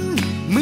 มื่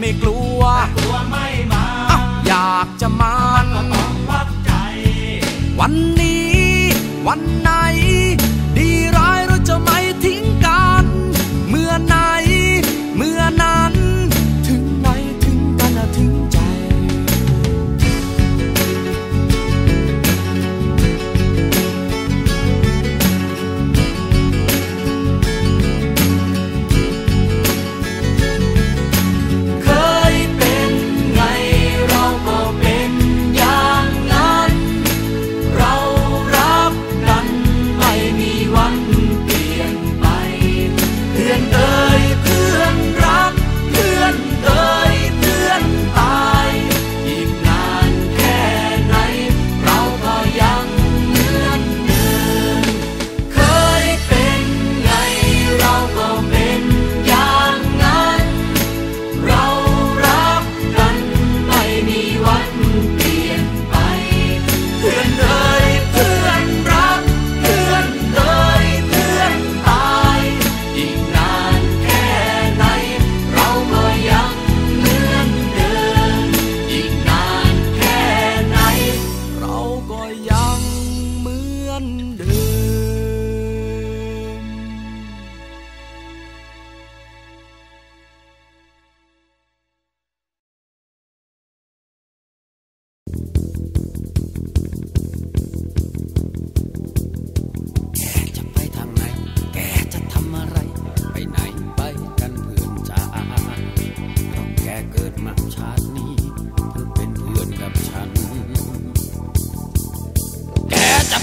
ไม่กลัวกลัวไม่มาอะอยากจะมาก็ต้องวัดใจวันนี้วัน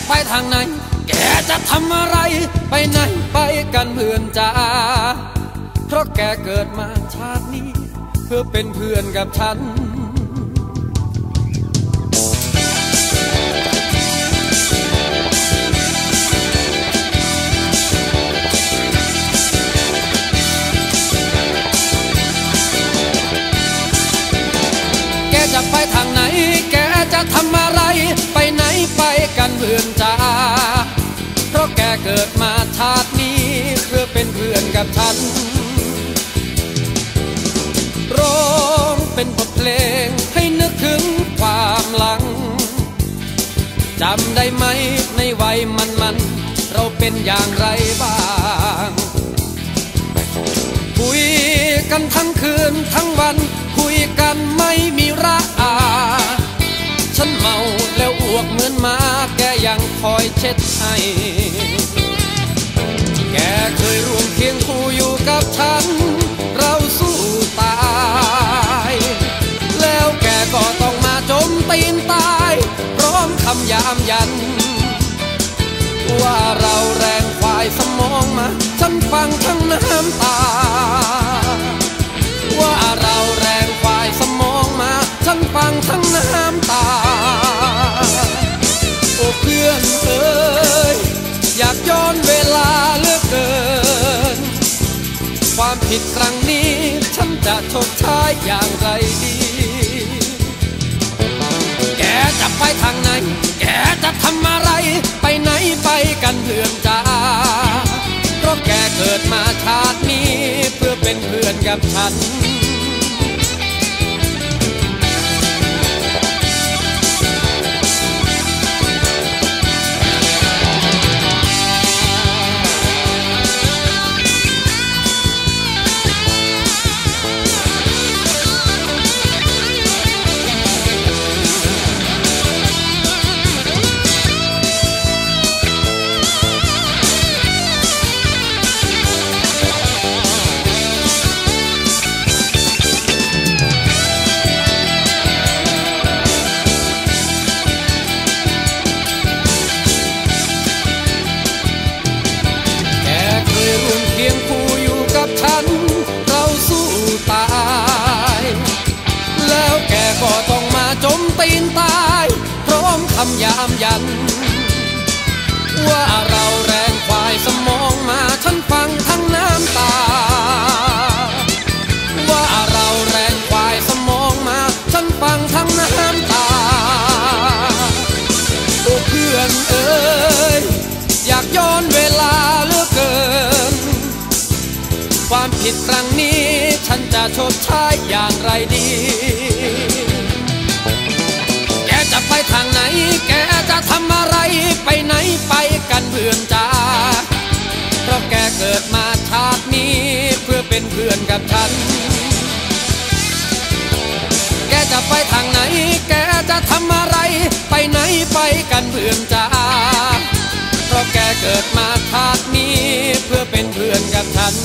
ไปทางไหน แกจะทำอะไร ไปไหนไปกันเพื่อนจ้า เพราะแกเกิดมาชาตินี้ เพื่อเป็นเพื่อนกับฉันแกจะไปทางไหน แกจะทำ พื่อนจ้าเพราะแกเกิดมาชาตินี้ เพื่อเป็นเพื่อนกับฉัน ร้องเป็นบทเพลงให้นึกถึงความหลังจำได้ไหมในวัยมันมันเราเป็นอย่างไรบ้างคุยกันทั้งคืนทั้งวัน คุยกันไม่มีระ คอยเช็ดให้ แกเคยร่วมเคียงคู่อยู่กับฉัน เราสู้ตาย แล้วแกก็ต้องมาจมตีนตาย พร้อมคำยามยัน ความผิดครั้งนี้ฉันจะชดใช้อย่างไรดี แกจะไปทางไหน แกจะทำอะไร ไปไหนไปกันเพื่อนจ้าเพราะแกเกิดมาชาตินี้เพื่อเป็นเพื่อนกับฉันำยามยัน ว่าเราแรงควายสมองมาฉันฟังทั้งน้ำตา ว่าเราแรงควายสมองมาฉันฟังทั้งน้ำตา โอ้เพื่อนเอ๋ยอยากย้อนเวลาเหลือเกิน ความผิดครั้งนี้ฉันจะชดใช้อย่างไรดี แกจะทำอะไรไปไหนไปกันเพื่อนจ้าเพราะแกเกิดมาชาตินี้เพื่อเป็นเพื่อนกับฉัน แกจะไปทางไหน แกจะทำอะไรไปไหนไปกันเพื่อนจ้าเพราะแกเกิดมาชาตินี้เพื่อเป็นเพื่อนกับฉัน